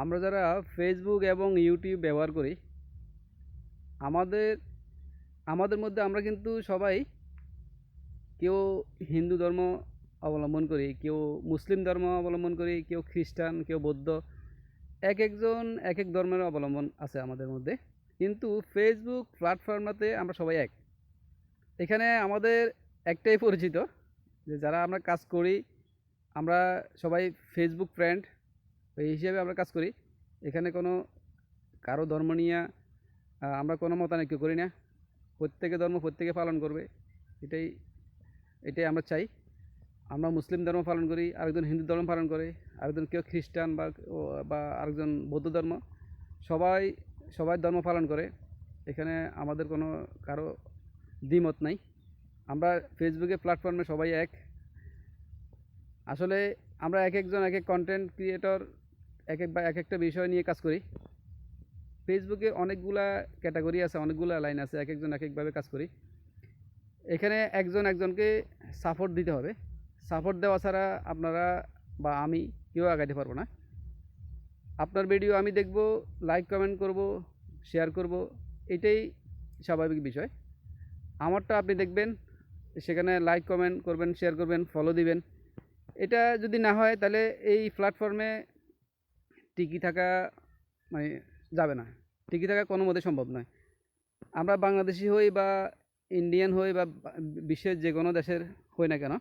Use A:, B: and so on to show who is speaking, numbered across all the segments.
A: আমরা যারা ফেসবুক এবং ইউটিউব ব্যবহার করি, আমাদের আমাদের মধ্যে আমরা কিন্তু সবাই কেউ হিন্দু ধর্ম অবলম্বন করি, কেউ মুসলিম ধর্ম অবলম্বন করি, কেউ খ্রিস্টান, কেউ বৌদ্ধ, এক একজন, এক এক ধর্মের অবলম্বন আছে আমাদের মধ্যে। কিন্তু ফেসবুক প্ল্যাটফর্মটাতে আমরা সবাই এক। এখানে আমাদের একটাই পরিচিত, যে যারা আমরা কাজ করি, আমরা সবাই ফেসবুক ফ্রেন্ড এই হিসাবে আমরা কাজ করি। এখানে কোনো, কারও ধর্ম নিয়ে আমরা কোনো মতানৈক্য করি না। প্রত্যেকে ধর্ম প্রত্যেকে পালন করবে। এটাই এটাই আমরা চাই। আমরা মুসলিম ধর্ম পালন করি, আরেকজন হিন্দু ধর্ম পালন করে, আরেকজন কেউ খ্রিস্টান বা বা আরেকজন বৌদ্ধ ধর্ম, সবাই সবাই ধর্ম পালন করে। এখানে আমাদের কোনো, কারও দ্বিমত নাই। আমরা ফেসবুকে প্ল্যাটফর্মে সবাই এক। আসলে আমরা এক একজন এক এক কন্টেন্ট ক্রিয়েটর এক এক বা এক একটা বিষয় নিয়ে কাজ করি। ফেসবুকে অনেকগুলা ক্যাটাগরি আছে, অনেকগুলা লাইন আছে, এক একজন এক একভাবে কাজ করি। এখানে একজন একজনকে সাপোর্ট দিতে হবে। সাপোর্ট দেওয়া ছাড়া আপনারা বা আমি কেউ আগাইতে পারব না। আপনার ভিডিও আমি দেখব লাইক কমেন্ট করব শেয়ার করব, এটাই স্বাভাবিক বিষয়। আমারটা আপনি দেখবেন, সেখানে লাইক কমেন্ট করবেন শেয়ার করবেন ফলো দিবেন। এটা যদি না হয়, তাহলে এই প্ল্যাটফর্মে টিকি থাকা মানে যাবে না। টিকি থাকা কোনো মতে সম্ভব নয়। আমরা বাংলাদেশি হই বা ইন্ডিয়ান হই বা বিশ্বের যে কোনো দেশের হই না কেন,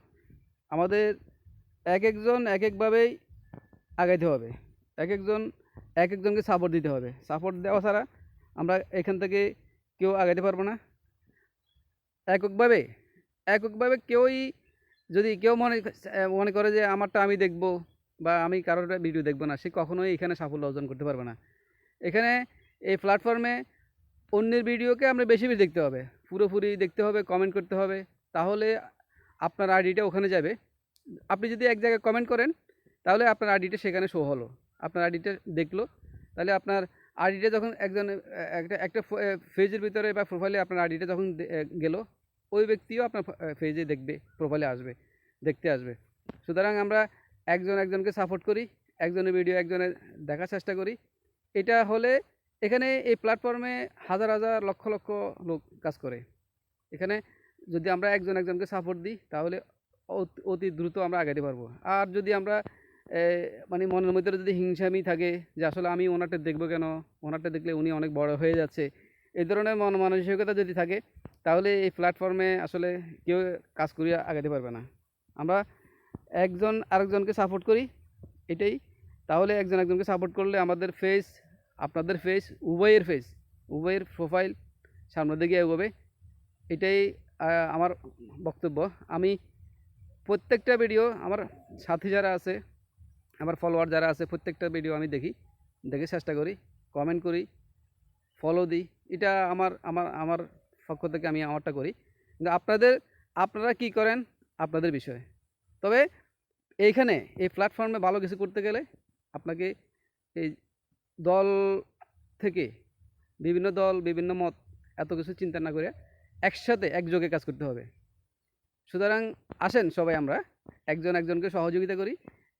A: আমাদের এক একজন এক একভাবেই আগাইতে হবে। এক একজন এক একজনকে সাপোর্ট দিতে হবে। সাপোর্ট দেওয়া ছাড়া আমরা এখান থেকে কেউ আগাইতে পারব না। এককভাবে এককভাবে কেউই যদি কেউ মনে মনে করে যে, আমারটা আমি দেখব। বা আমি কারোর ভিডিও দেখব না, সে কখনোই এখানে সাফল্য অর্জন করতে পারবে না। এখানে এই প্ল্যাটফর্মে অন্যের ভিডিওকে আমরা বেশি বেশি দেখতে হবে, পুরোপুরি দেখতে হবে কমেন্ট করতে হবে, তাহলে আপনার আইডিটা ওখানে যাবে। আপনি যদি এক জায়গায় কমেন্ট করেন, তাহলে আপনার আইডিটা সেখানে শো হলো। আপনার আইডিটা দেখল, তাহলে আপনার আইডিটা যখন একজন, একটা একটা ফেজের ভিতরে বা প্রোফাইলে আপনার আইডিটা যখন গেলো, ওই ব্যক্তিও আপনার ফেজে দেখবে প্রোফাইলে আসবে, দেখতে আসবে। সুতরাং আমরা একজন একজনকে সাপোর্ট করি, একজনের ভিডিও একজনের দেখার চেষ্টা করি। এটা হলে এখানে এই প্ল্যাটফর্মে হাজার হাজার লক্ষ লক্ষ লোক কাজ করে। এখানে যদি আমরা একজন একজনকে সাপোর্ট দিই, তাহলে অত- দ্রুত আমরা আগাতে পারব। আর যদি আমরা মানে মনের মধ্যে যদি হিংসামি থাকে, যে আসলে আমি ওনারটা দেখব কেন? ওনারটা দেখলে উনি অনেক বড় হয়ে যাচ্ছে। এই ধরনের মন মানসিকতা যদি থাকে, তাহলে এই প্ল্যাটফর্মে আসলে কেউ কাজ করিয়া আগাতে পারবে না। আমরা একজন আরেকজনকে সাপোর্ট করি, এটাই। তাহলে একজন একজনকে সাপোর্ট করলে আমাদের ফেস আপনাদের ফেস উভয়ের ফেস উভয়ের প্রোফাইল সামনের দিকে এগোবে। এটাই আমার বক্তব্য। আমি প্রত্যেকটা ভিডিও আমার সাথী যারা আছে, আমার ফলোয়ার যারা আছে, প্রত্যেকটা ভিডিও আমি দেখি, দেখে চেষ্টা করি কমেন্ট করি ফলো দিই। এটা আমার আমার আমার পক্ষ থেকে আমি আমারটা করি। কিন্তু আপনাদের, আপনারা কি করেন? আপনাদের বিষয়। তবে এইখানে, এই প্ল্যাটফর্মে ভালো কিছু করতে গেলে আপনাকে এই দল থেকে বিভিন্ন দল, বিভিন্ন মত, এত কিছু চিন্তা না করে একসাথে একযোগে কাজ করতে হবে। সুতরাং আসেন সবাই আমরা, একজন একজনকে সহযোগিতা করি,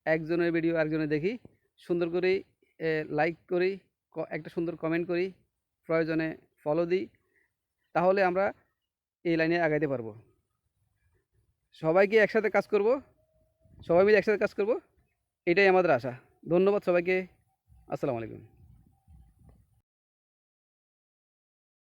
A: একজনের ভিডিও একজনের দেখি, সুন্দর করে লাইক করি একটা সুন্দর কমেন্ট করি, প্রয়োজনে ফলো দিই, তাহলে আমরা এই লাইনে আগাইতে পারব। সবাইকে একসাথে কাজ করব সবাই মিলে একসাথে কাজ করব? এটাই আমাদের আশা। ধন্যবাদ সবাইকে। আসসালামু আলাইকুম।